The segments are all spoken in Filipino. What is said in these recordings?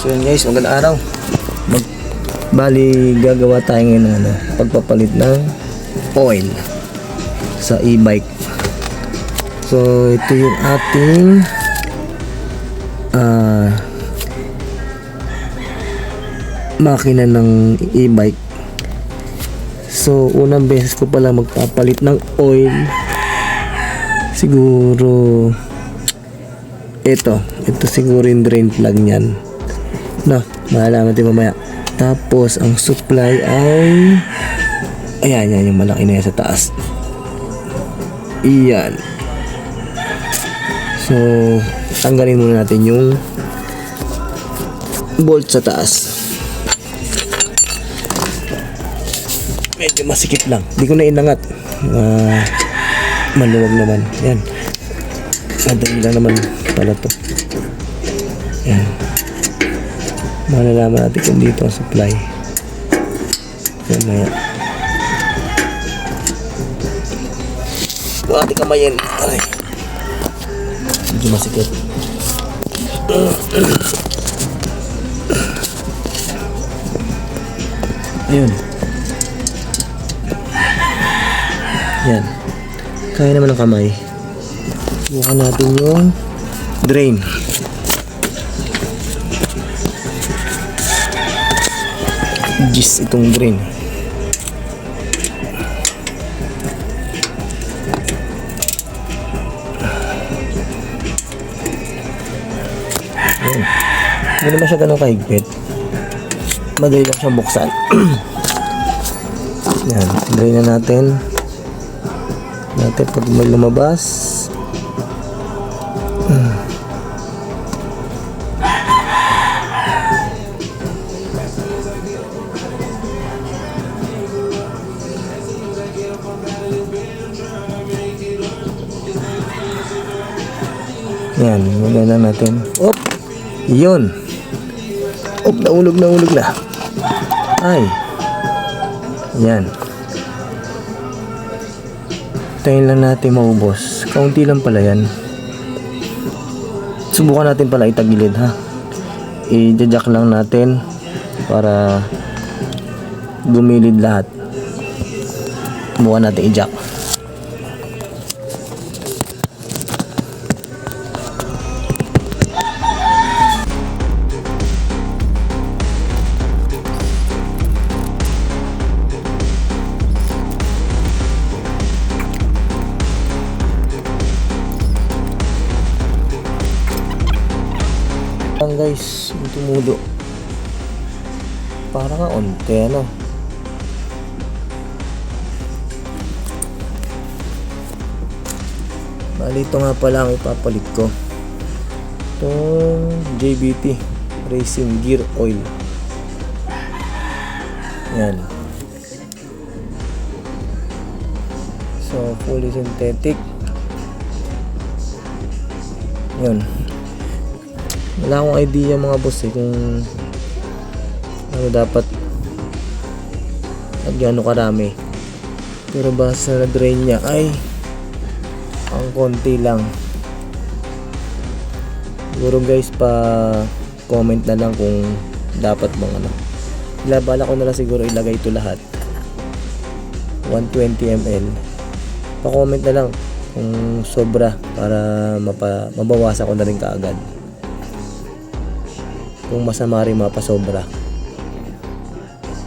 So yun guys, magandang araw. Mag Bali, gagawa tayo ngayon ng ano, pagpapalit ng oil sa e-bike. So, ito yung ating ah makina ng e-bike. So, unang beses ko pala magpapalit ng oil. Siguro ito, ito siguro yung drain plug niyan. No, malalaman natin mamaya. Tapos, ang supply ay... Ayan, yan yung malaki na yan sa taas. Iyan. So, tanggalin muna natin yung bolt sa taas. Medyo masikip lang. Hindi ko na inangat. Ah, maluwag naman. Yan. Madali lang naman pala to. Yan. Malalaman natin kung dito ang supply. Yan maya. Ito ating kamayin. Aray. Medyo masikip. Ayun. Yan. Kaya naman ng kamay. Bukan natin yung drain. Gis itong drain. Ayun. Hindi naman siya ganun kahigpit. Madali lang siya buksan. Yan. Drain na natin. Natin pag may lumabas. Yan, wala na natin. Op! Yun! Op, naulog, naulog na. Ay! Yan. Tayin lang natin maubos. Kaunti lang pala yan. Subukan natin pala itagilid ha. I-jack lang natin para gumilid lahat. Subukan natin i-jack. Guys, yung tumulo. Para nga onte ano. Bali ito nga pala ang ipapalit ko. Itong JBT Racing Gear Oil. Yan. So, fully synthetic. Yun. Wala akong idea mga boss eh kung ano dapat at gaano karami. Pero basta na drain niya ay ang konti lang. Siguro guys pa comment na lang kung dapat bang ano. Ilabala ko na lang siguro ilagay ito lahat. 120 ml. Pa-comment na lang kung sobra para mapa, mabawasan ko na rin kaagad kung masama rin mapasobra.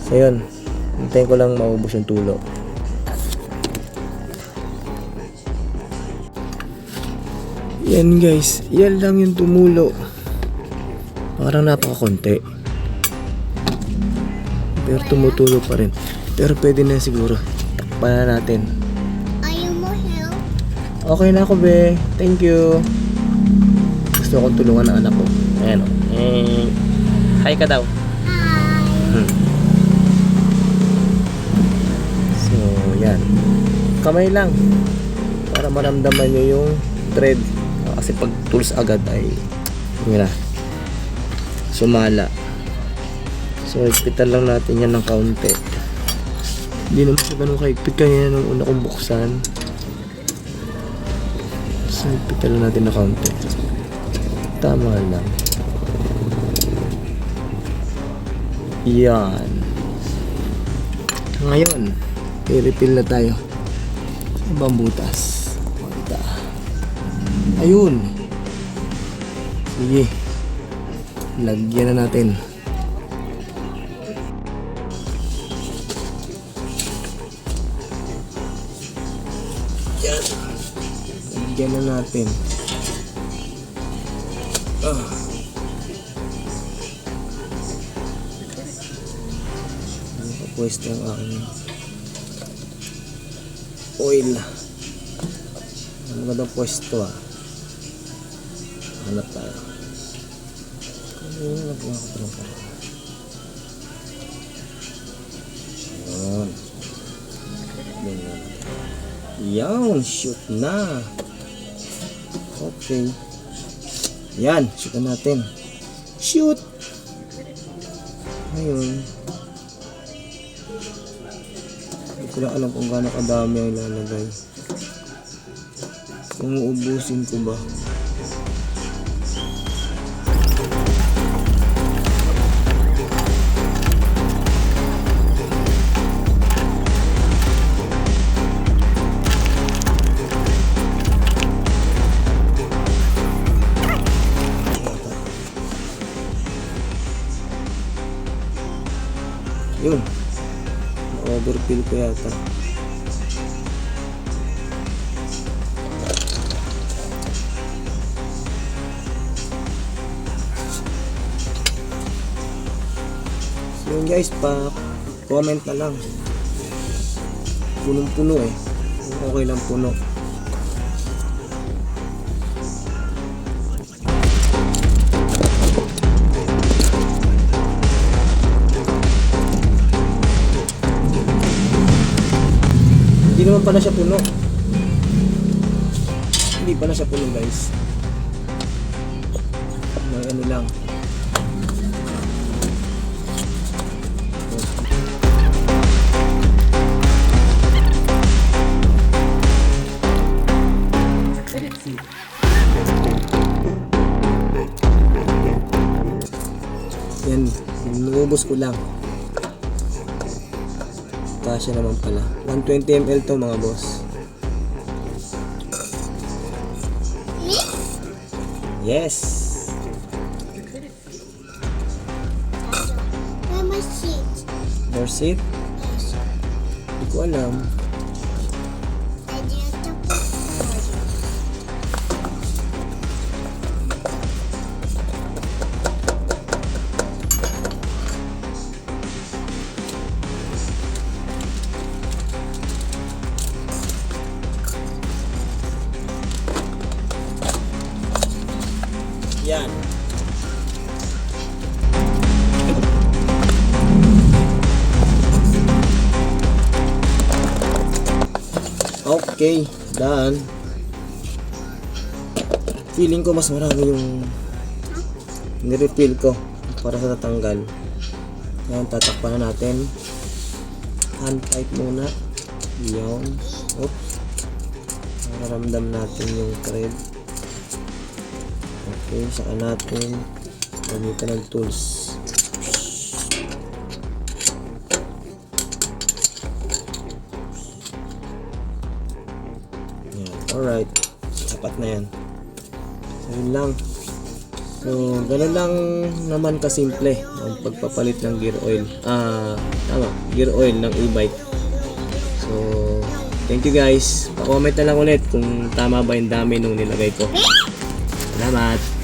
So yun, hintayin ko lang maubos yung tulo. Yan guys, yan lang yung tumulo. Parang napakakonti. Pero tumutulo pa rin. Pero pwede na siguro. Takpan na natin. Ayaw mo help? Okay na ako be. Thank you. Gusto akong tulungan ng anak ko. Ayan o. Eh, hi ka daw. Hi. Hmm. So, yan. Kamay lang. Para maramdaman nyo yung thread. Kasi pag tools agad ay yun na. Sumala. So, higpitan lang natin yan ng kaunti. Hindi naman siya ganun kahigpit kaya nung una kong buksan. So, higpitan lang natin ng kaunti. Tama lang. Yan. Ngayon, i-refill na tayo. Ibang butas. Punta. Ayun. Sige. Lagyan na natin. Yan. Lagyan na natin. Ah. Nakapwesto ang aking oil. Ang magandang pwesto ah. Hanap tayo. Ano yung nagawa ko pa ng parang? Ayan. Yan na. Yan, shoot na. Okay. Yan, shoot na natin. Shoot! Ngayon, hindi ko lang alam kung gaano kadami ang ilalagay. Kung uubusin ko ba? Na-overfill ko yata. So yun guys, pa comment na lang. Punong-puno eh. Okay lang puno. Hindi pala siya puno. Hindi pala siya puno guys. May ano lang. Yan, nubos ko lang. Kasya naman pala. 120 ml to mga boss. Yes! My seat? There's it. Hindi ko alam. Yan. Okay, done. Feeling ko mas marami yung nirefill ko para sa tatanggal. Yan, tatakpan na natin. Hand tight muna. Yan. Oops. Para ramdam natin yung thread. Okay, saka natin gamitan ng tools. Yan, alright. Sapat na yan. So, lang. So, ganun lang naman kasimple ang pagpapalit ng gear oil. Ah, tama, gear oil ng e-bike. So, thank you guys. Pa-comment na lang ulit kung tama ba yung dami nung nilagay ko. Salamat!